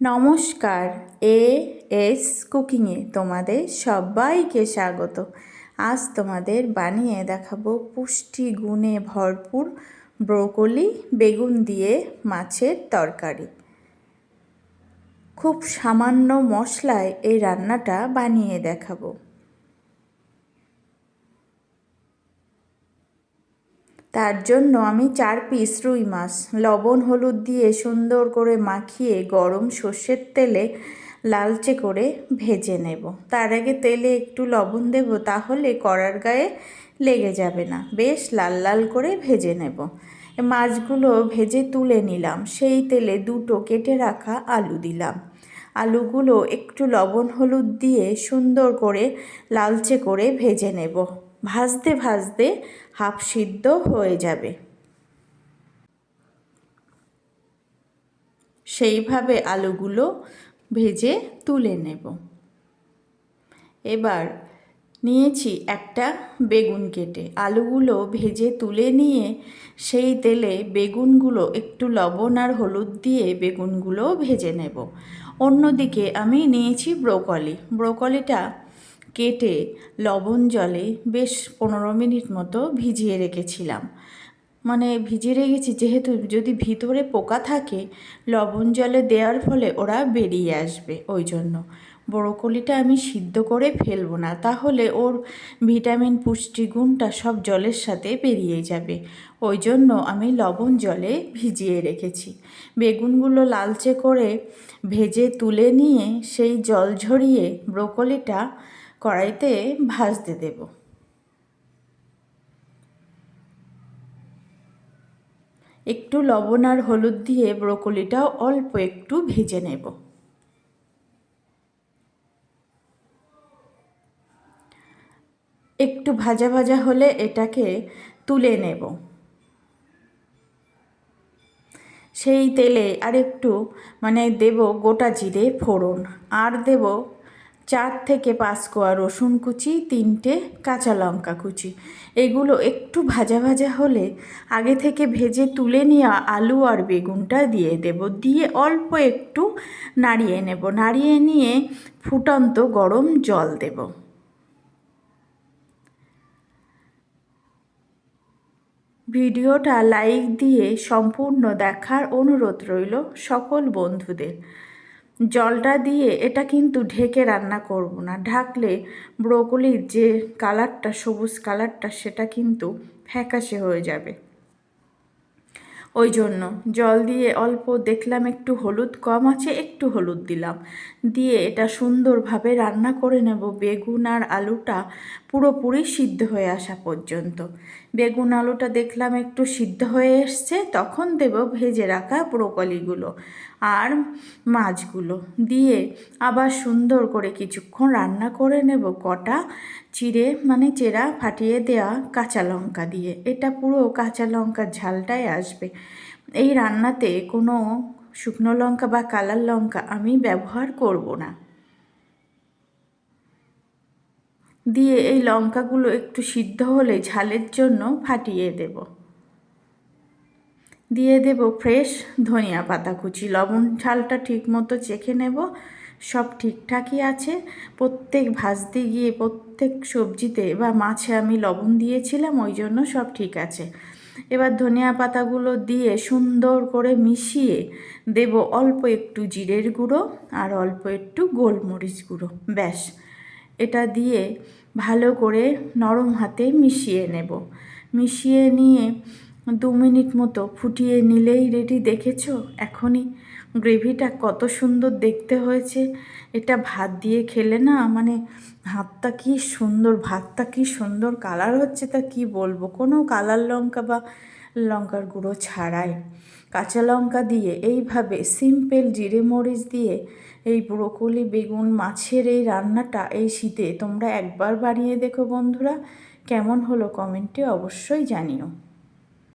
নমস্কার, A S কুকিংয়ে তোমাদের সবাইকে স্বাগত। আজ তোমাদের বানিয়ে দেখাবো পুষ্টি গুণে ভরপুর ব্রোকলি, বেগুন দিয়ে মাছের তরকারি। খুব সামান্য মশলায় এই রান্নাটা বানিয়ে দেখাবো। তার জন্য আমি চার পিস রুই মাছ, লবণ, হলুদ দিয়ে সুন্দর করে মাখিয়ে গরম সর্ষের তেলে লালচে করে ভেজে নেব। তার আগে তেলে একটু লবণ দেব, তাহলে কড়ার গায়ে লেগে যাবে না। বেশ লাল লাল করে ভেজে নেব। মাছগুলো ভেজে তুলে নিলাম। সেই তেলে দুটো কেটে রাখা আলু দিলাম। আলুগুলো একটু লবণ, হলুদ দিয়ে সুন্দর করে লালচে করে ভেজে নেব। ভাজতে ভাজতে হাফ সিদ্ধ হয়ে যাবে। সেইভাবে আলুগুলো ভেজে তুলে নেব। এবার নিয়েছি একটা বেগুন কেটে। আলুগুলো ভেজে তুলে নিয়ে সেই তেলে বেগুনগুলো, একটু লবণ আর হলুদ দিয়ে বেগুনগুলো ভেজে নেব। অন্যদিকে আমি নিয়েছি ব্রোকলি। ব্রোকলিটা কেটে লবণ জলে বেশ পনেরো মিনিট মতো ভিজিয়ে রেখেছিলাম। মানে ভিজিয়ে রেখেছি, যেহেতু যদি ভিতরে পোকা থাকে, লবণ জলে দেওয়ার ফলে ওরা বেরিয়ে আসবে, ওই জন্য। ব্রোকলিটা আমি সিদ্ধ করে ফেলব না, তাহলে ওর ভিটামিন পুষ্টিগুণটা সব জলের সাথে বেরিয়ে যাবে। ওই জন্য আমি লবণ জলে ভিজিয়ে রেখেছি। বেগুনগুলো লালচে করে ভেজে তুলে নিয়ে সেই জল ঝরিয়ে ব্রোকলিটা কড়াইতে ভাজতে দেব। একটু লবণ আর হলুদ দিয়ে ব্রোকলিটাও অল্প একটু ভেজে নেব। একটু ভাজা ভাজা হলে এটাকে তুলে নেব। সেই তেলে আর একটু মানে দেব গোটা জিরে ফোড়ন। আর দেব চার থেকে পাঁচ কোয়া রসুন কুচি, তিনটে কাঁচা লঙ্কা কুচি। এগুলো একটু ভাজা ভাজা হলে আগে থেকে ভেজে তুলে নেওয়া আলু আর বেগুনটা দিয়ে দেব। দিয়ে অল্প একটু নাড়িয়ে নেব। নাড়িয়ে নিয়ে ফুটন্ত গরম জল দেব। ভিডিওটা লাইক দিয়ে সম্পূর্ণ দেখার অনুরোধ রইল সকল বন্ধুদের। জলটা দিয়ে এটা কিন্তু ঢেকে রান্না করব না। ঢাকলে ব্রোকলির যে কালারটা, সবুজ কালারটা, সেটা কিন্তু ফ্যাকাশে হয়ে যাবে। ওই জন্য জল দিয়ে অল্প দেখলাম একটু হলুদ, কম আছে একটু হলুদ দিলাম। দিয়ে এটা সুন্দরভাবে রান্না করে নেব। বেগুন আর আলুটা পুরোপুরি সিদ্ধ হয়ে আসা পর্যন্ত। বেগুন আলুটা দেখলাম একটু সিদ্ধ হয়ে এসছে, তখন দেব ভেজে রাখা ব্রোকলিগুলো আর মাছগুলো। দিয়ে আবার সুন্দর করে কিছুক্ষণ রান্না করে নেব কটা চিড়ে মানে চেরা ফাটিয়ে দেওয়া কাঁচা লঙ্কা দিয়ে। এটা পুরো কাঁচা লঙ্কার ঝালটাই আসবে। এই রান্নাতে কোনো শুকনো লঙ্কা বা কালার লঙ্কা আমি ব্যবহার করব না। দিয়ে এই লঙ্কাগুলো একটু সিদ্ধ হলে ঝালের জন্য ফাটিয়ে দেব। দিয়ে দেব ফ্রেশ ধনিয়া পাতা কুচি। লবণ ঝালটা ঠিক মতো চেখে নেব। সব ঠিকঠাকই আছে। প্রত্যেক ভাজতে গিয়ে প্রত্যেক সবজিতে বা মাছে আমি লবণ দিয়েছিলাম, ওই জন্য সব ঠিক আছে। এবার ধনিয়া পাতাগুলো দিয়ে সুন্দর করে মিশিয়ে দেব অল্প একটু জিরের গুঁড়ো আর অল্প একটু গোলমরিচ গুঁড়ো। ব্যাস। এটা দিয়ে ভালো করে নরম হাতে মিশিয়ে নেব। মিশিয়ে নিয়ে দু মিনিট মতো ফুটিয়ে নিলেই রেডি, দেখেছ? এখনই গ্রেভিটা কত সুন্দর দেখতে হয়েছে। এটা ভাত দিয়ে খেলে না মানে ভাতটা কি সুন্দর, ভাতটা কি সুন্দর, কালার হচ্ছে তা কি বলব? কোনো কালার লঙ্কা বা লঙ্কার গুঁড়ো ছাড়াই। কাঁচা লঙ্কা দিয়ে এইভাবে সিম্পল জিরে মরিচ দিয়ে এই ব্রোকলি, বেগুন মাছের এই রান্নাটা এই শীতে তোমরা একবার বানিয়ে দেখো বন্ধুরা। কেমন হলো কমেন্টে অবশ্যই জানিও।